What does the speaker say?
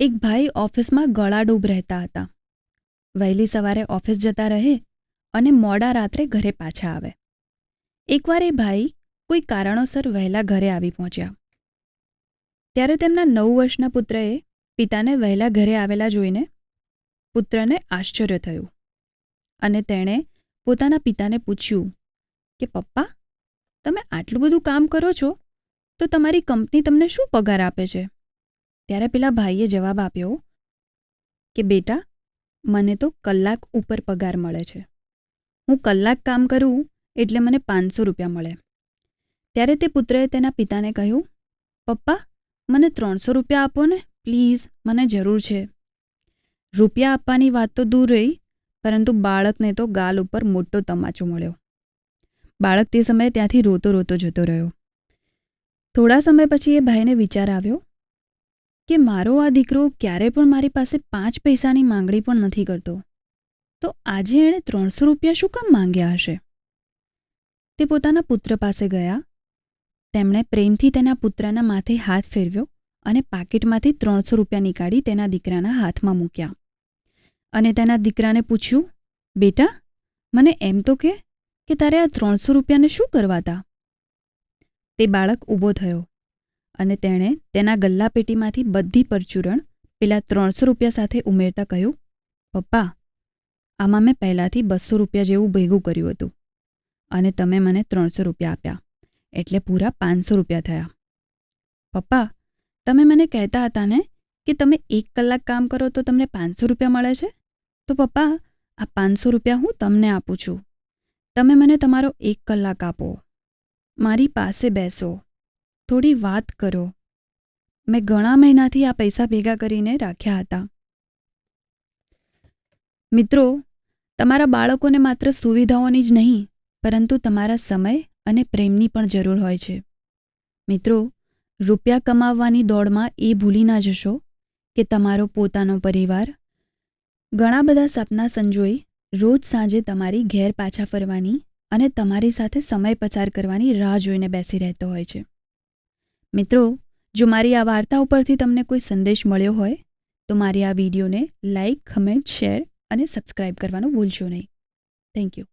એક ભાઈ ઓફિસમાં ગળાડૂબ રહેતા હતા. વહેલી સવારે ઓફિસ જતા રહે અને મોડા રાત્રે ઘરે પાછા આવે. એકવાર એ ભાઈ કોઈ કારણોસર વહેલા ઘરે આવી પહોંચ્યા. ત્યારે તેમના નવ વર્ષના પુત્રએ પિતાને વહેલા ઘરે આવેલા જોઈને પુત્રને આશ્ચર્ય થયું અને તેણે પોતાના પિતાને પૂછ્યું કે, પપ્પા, તમે આટલું બધું કામ કરો છો તો તમારી કંપની તમને શું પગાર આપે છે? ત્યારે પેલા ભાઈએ જવાબ આપ્યો કે, બેટા, મને તો કલાક ઉપર પગાર મળે છે. હું કલાક કામ કરું એટલે મને પાંચસો રૂપિયા મળે. ત્યારે તે પુત્રએ તેના પિતાને કહ્યું, પપ્પા, મને ત્રણસો રૂપિયા આપો ને, પ્લીઝ, મને જરૂર છે. રૂપિયા આપવાની વાત તો દૂર રહી, પરંતુ બાળકને તો ગાલ ઉપર મોટો તમાચો મળ્યો. બાળક તે સમયે ત્યાંથી રોતો રોતો જતો રહ્યો. થોડા સમય પછી એ ભાઈને વિચાર આવ્યો કે મારો આ દીકરો ક્યારે પણ મારી પાસે પાંચ પૈસાની માંગણી પણ નથી કરતો? તો આજે એણે ત્રણસો રૂપિયા શું કામ માંગ્યા હશે? તે પોતાના પુત્ર પાસે ગયા. તેમણે પ્રેમથી તેના પુત્રના માથે હાથ ફેરવ્યો અને પાકીટમાંથી ત્રણસો રૂપિયા નીકાળી તેના દીકરાના હાથમાં મૂક્યા. અને તેના દીકરાને પૂછ્યું, બેટા, મને એમ તો કે કે તારે આ ત્રણસો રૂપિયાને શું કરવાતા? તે બાળક ઊભો થયો. અને તેણે તેના ગલ્લા પેટીમાંથી બધી પરચુરણ પેલા ત્રણસો રૂપિયા સાથે ઉમેરતા કહ્યું, પપ્પા, આમાં મેં પહેલાંથી બસો રૂપિયા જેવું ભેગું કર્યું હતું અને તમે મને ત્રણસો રૂપિયા આપ્યા, એટલે પૂરા પાંચસો રૂપિયા થયા. પપ્પા, તમે મને કહેતા હતા ને કે તમે એક કલાક કામ કરો તો તમને પાંચસો રૂપિયા મળે છે? તો પપ્પા, આ પાંચસો રૂપિયા હું તમને આપું છું. તમે મને તમારો એક કલાક આપો. મારી પાસે બેસો. થોડી વાત કરો. મેં ઘણા મહિનાથી આ પૈસા ભેગા કરીને રાખ્યા હતા. મિત્રો, તમારા બાળકોને માત્ર સુવિધાઓની જ નહીં, પરંતુ તમારા સમય અને પ્રેમની પણ જરૂર હોય છે. મિત્રો, રૂપિયા કમાવવાની દોડમાં એ ભૂલી ના જશો કે તમારો પોતાનો પરિવાર, ઘણા બધા સપના સંજોઈ રોજ સાંજે તમારી ઘેર પાછા ફરવાની અને તમારી સાથે સમય પસાર કરવાની રાહ જોઈને બેસી રહેતો હોય છે. મિત્રો, જો મારી આ વાર્તા ઉપરથી તમને કોઈ સંદેશ મળ્યો હોય, તો મારી આ વિડીયોને લાઇક કમેન્ટ, શેર અને સબસ્ક્રાઇબ કરવાનું ભૂલશો નહીં. Thank you.